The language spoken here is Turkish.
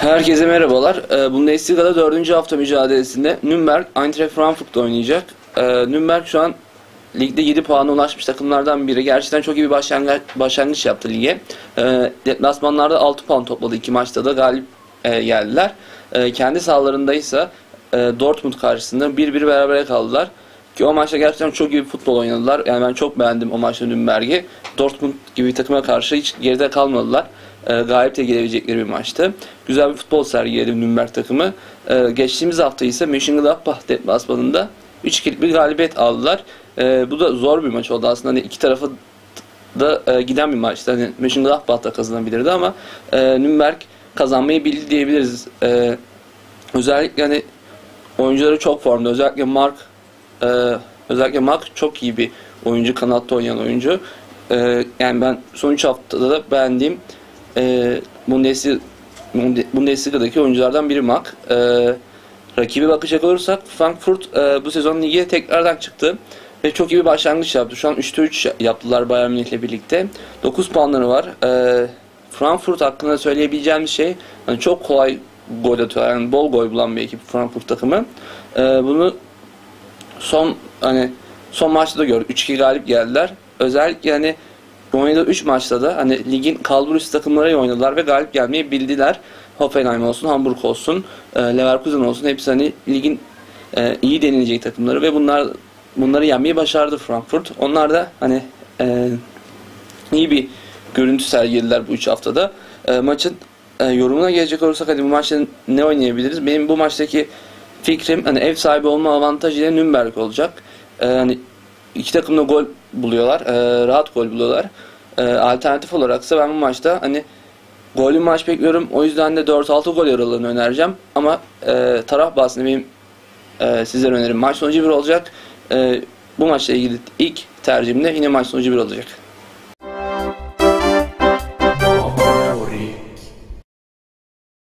Herkese merhabalar. Ee, Bundesliga'da 4. hafta mücadelesinde Nürnberg Eintracht Frankfurt'ta oynayacak. Ee, Nürnberg şu an ligde 7 puana ulaşmış takımlardan biri. Gerçekten çok iyi bir başlangıç, başlangıç yaptı lige. Ee, deplasmanlarda 6 puan topladı. iki maçta da galip e, geldiler. Kendi sahalarında ise Dortmund karşısında 1-1 berabere kaldılar. Ki o maçta gerçekten çok iyi bir futbol oynadılar. Yani ben çok beğendim o maçta Nürnberg'i. Dortmund gibi bir takıma karşı hiç geride kalmadılar. E, galip de gelebilecekleri bir maçtı. Güzel bir futbol sergiledi Nürnberg takımı. E, geçtiğimiz hafta ise Mönchengladbach deplasmanında 3-2'lik bir galibiyet aldılar. E, bu da zor bir maç oldu aslında. Hani iki tarafı da e, giden bir maçtı. Hani Mönchengladbach da kazanabilirdi ama e, Nürnberg kazanmayı bildi diyebiliriz. E, özellikle hani oyuncuları çok formda. Özellikle Mark e, özellikle Mark çok iyi bir oyuncu. Kanatta oynayan oyuncu. E, yani ben son 3 haftada da beğendiğim e, Bundesliga, Bundesliga'daki oyunculardan biri Mark. E, rakibi bakacak olursak Frankfurt e, bu sezon lige tekrardan çıktı. Ve çok iyi bir başlangıç yaptı. Şu an 3'te 3 yaptılar Bayern Münih'le birlikte. 9 puanları var. E, Frankfurt hakkında söyleyebileceğim şey hani çok kolay gol atıyor. Yani bol gol bulan bir ekip Frankfurt takımı. E, bunu son hani son maçta da gördük. 3-2 galip geldiler. Özellikle hani oynadığı 3 maçta da hani ligin kalburüstü takımları oynadılar ve galip gelmeyi bildiler. Hoffenheim olsun, Hamburg olsun, e, Leverkusen olsun hepsi hani ligin e, iyi denilecek takımları ve bunlar bunları yenmeyi başardı Frankfurt. Onlar da hani e, iyi bir görüntü sergilediler bu 3 haftada. Maçın yorumuna gelecek olursak hadi bu maçta ne oynayabiliriz? Benim bu maçtaki fikrim hani ev sahibi olma avantajıyla Nürnberg olacak. E, hani iki takım da gol buluyorlar. E, rahat gol buluyorlar. E, alternatif olaraksa ben bu maçta hani gollü maç bekliyorum. O yüzden de 4-6 gol aralığını önereceğim. Ama e, taraf bahsinde benim e, sizlere önerim maç sonucu bir olacak. E, bu maçla ilgili ilk tercihim de yine maç sonucu bir olacak.